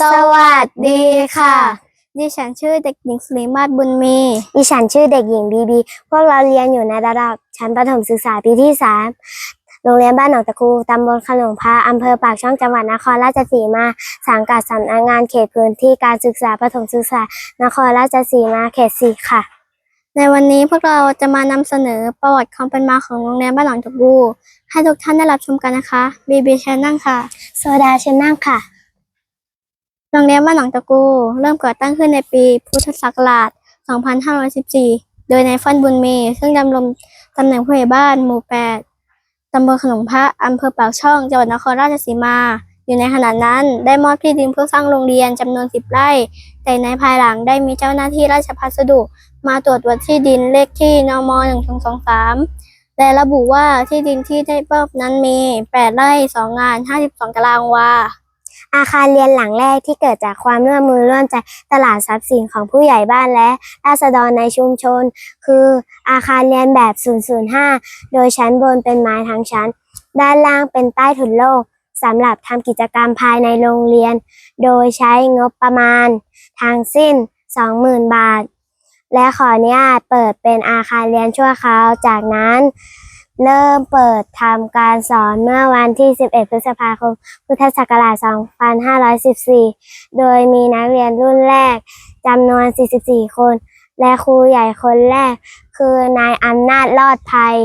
สวัสดีค่ะ ดิฉันชื่อเด็กหญิงสุริมาศบุญมี ดิฉันชื่อเด็กหญิงบีบี พวกเราเรียนอยู่ในระดับชั้นประถมศึกษาปีที่สามโรงเรียนบ้านหนองตะคูตำบลขนงพระอำเภอปากช่องจังหวัดนครราชสีมา สังกัดสำนักงานเขตพื้นที่การศึกษาประถมศึกษา นครราชสีมาเขตสี่ค่ะ ในวันนี้พวกเราจะมานำเสนอประวัติความเป็นมาของโรงเรียนบ้านหนองตะกูให้ทุกท่านได้รับชมกันนะคะบีบีเชิญนั่งค่ะ โซดาเชนนั่งค่ะ โรงเรียนบ้านหนองตะกู เริ่มก่อตั้งขึ้นในปีพุทธศักราช 2514 โดยนายฟันบุญเมีซึ่งดำรงตำแหน่งผู้ใหญ่บ้านหมู่ 8 ตำบลขนมพระอำเภอปากช่องจังหวัดนครราชสีมา อยู่ในขณะนั้นได้มอบที่ดินเพื่อสร้างโรงเรียนจำนวน 10 ไร่ แต่ในภายหลังได้มีเจ้าหน้าที่ราชพัสดุมาตรวจวัดที่ดินเลขที่นม1223 และระบุว่าที่ดินที่ได้มอบนั้นมี 8 ไร่ 2 งาน 52 ตารางวา อาคารเรียนหลังแรกที่เกิดจากความร่วมมือร่วมใจตลาดทรัพย์สินของผู้ใหญ่บ้านและราษฎรในชุมชน คืออาคารเรียนแบบ 005 โดยชั้นบนเป็นไม้ทั้งชั้น ด้านล่างเป็นใต้ถุนโลกสำหรับทำกิจกรรมภายในโรงเรียน โดยใช้งบประมาณทั้งสิ้น 20,000 บาท และขออนุญาตเปิดเป็นอาคารเรียนชั่วคราวจากนั้น เริ่มเปิดทำการสอนเมื่อวันที่ 11 พฤษภาคม พุทธศักราช 2514 โดยมีนักเรียนรุ่นแรกจำนวน 44 คน และครูใหญ่คนแรก คือนายอำนาจรอดภัย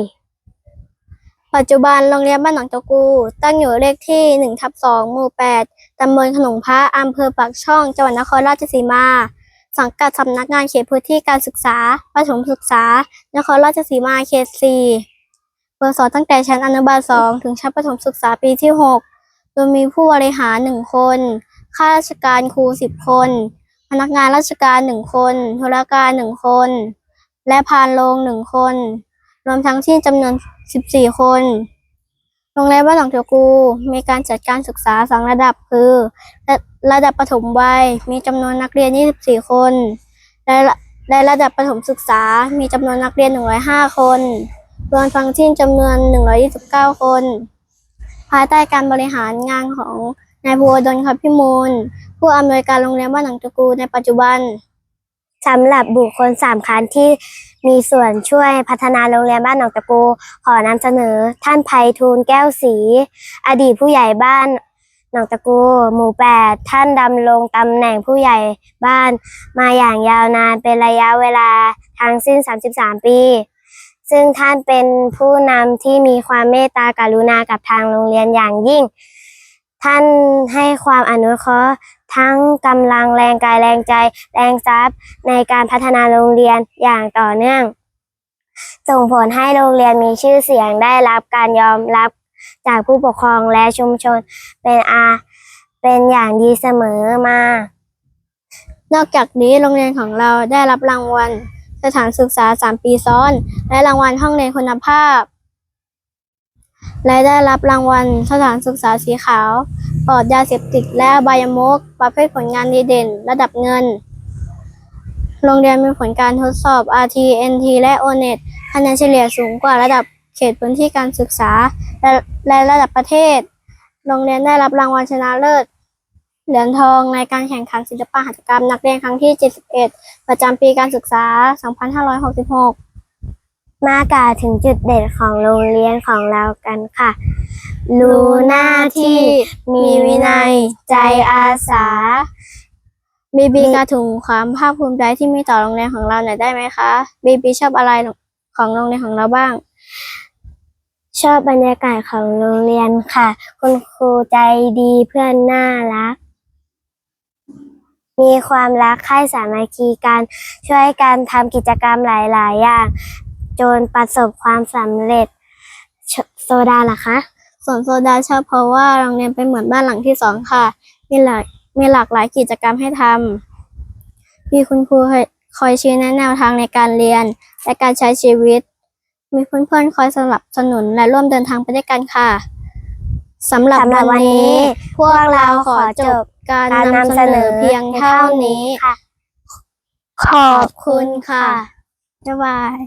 ปัจจุบันโรงเรียนบ้านหนองตะกู ตั้งอยู่เลขที่ 1 ทับ 2 หมู่ 8 ตำบลขนงพระอำเภอปากช่อง จังหวัดนครราชสีมา สังกัดสำนักงานเขตพื้นที่การศึกษา ประถมศึกษา นครราชสีมาเขต 4 เปิดสอนตั้งแต่ชั้นอนุบาล2ถึงชั้นประถมศึกษาปีที่6โดยมีผู้บริหาร1คน ข้าราชการครู10คน พนักงานราชการ1คนธุรการ1คน และพานโรง1คน รวมทั้งที่จำนวน14คน โรงเรียนบ้านหนองเถวกูมีการจัดการศึกษาสองระดับคือ ระระดับประถมวัยมีจำนวนนักเรียน24คน และระและระดับประถมศึกษามีจำนวนนักเรียน105คน รวมทั้งสิ้นจำนวน 129 คน ภายใต้การบริหารงานของนายภูวดลครับพิมูล ผู้อำนวยการโรงเรียนบ้านหนองตะกูในปัจจุบันสำหรับบุคคลสามคัญที่มีส่วนช่วยพัฒนาโรงเรียนบ้านหนองตะกูขอนำเสนอ ท่านไพฑูรย์แก้วศรีอดีตผู้ใหญ่บ้านหนองตะกู หมู่แปดท่านดำรงตำแหน่งผู้ใหญ่บ้าน มาอย่างยาวนานเป็นระยะเวลาทั้งสิ้น 33 ปี ซึ่งท่านเป็นผู้นำที่มีความเมตตากรุณากับทางโรงเรียนอย่างยิ่ง ท่านให้ความอนุเคราะห์ทั้งกำลังแรงกายแรงใจ แรงทรัพย์ ในการพัฒนาโรงเรียนอย่างต่อเนื่อง ส่งผลให้โรงเรียนมีชื่อเสียงได้รับการยอมรับจากผู้ปกครองและชุมชนเป็นอาเป็นอย่างดีเสมอมา นอกจากนี้โรงเรียนของเราได้รับรางวัล สถานศึกษา 3 ปีซ้อน และรางวัลห้องเรียนคุณภาพ และได้รับรางวัลสถานศึกษาสีขาวปลอดยาเสพติดและบายมุกประเภทผลงานดีเด่น ระดับเงิน โรงเรียนมีผลการทดสอบ RT NT และ ONET คะแนนเฉลี่ยสูงกว่าระดับเขตพื้นที่การศึกษาและและระดับประเทศ โรงเรียนได้รับรางวัลชนะเลิศ เหรียญทองในการแข่งขันศิลปะหัตถกรรม นักเรียนครั้งที่ 71 ประจำปีการศึกษา 2566 มากล่าวถึงจุดเด่นของโรงเรียนของเรากันค่ะ รู้หน้าที่มีวินัย ใจอาสา บีบีกระถุงความภาคภูมิใจที่มีต่อโรงเรียนของเราหน่อยได้ไหมคะบีบีชอบอะไรของโรงเรียนของเราบ้าง ชอบบรรยากาศของโรงเรียนค่ะ คุณครูใจดีเพื่อนน่ารัก มีความรักใคร่สามัคคีกันช่วยกันทำกิจกรรมหลาย ๆ อย่าง จนประสบความสำเร็จโชโซดาล่ะคะส่วนโซดาชอบเพราะว่าโรงเรียนเป็นเหมือนบ้านหลังที่สองค่ะ มีหลายมีหลากหลายกิจกรรมให้ทำมีคุณครูคอยคอยชี้แนะแนวทางในการเรียนและการใช้ชีวิต มีเพื่อนๆคอยสนับสนุนและร่วมเดินทางไปด้วยกันค่ะสำหรับสำหรับวัวันนนี้นี้ พวกเราขอจบ การการนำนำเสเสนนออเพียงเท่านี้ค่ะ ขอบคุณค่ะ บ๊ายบาย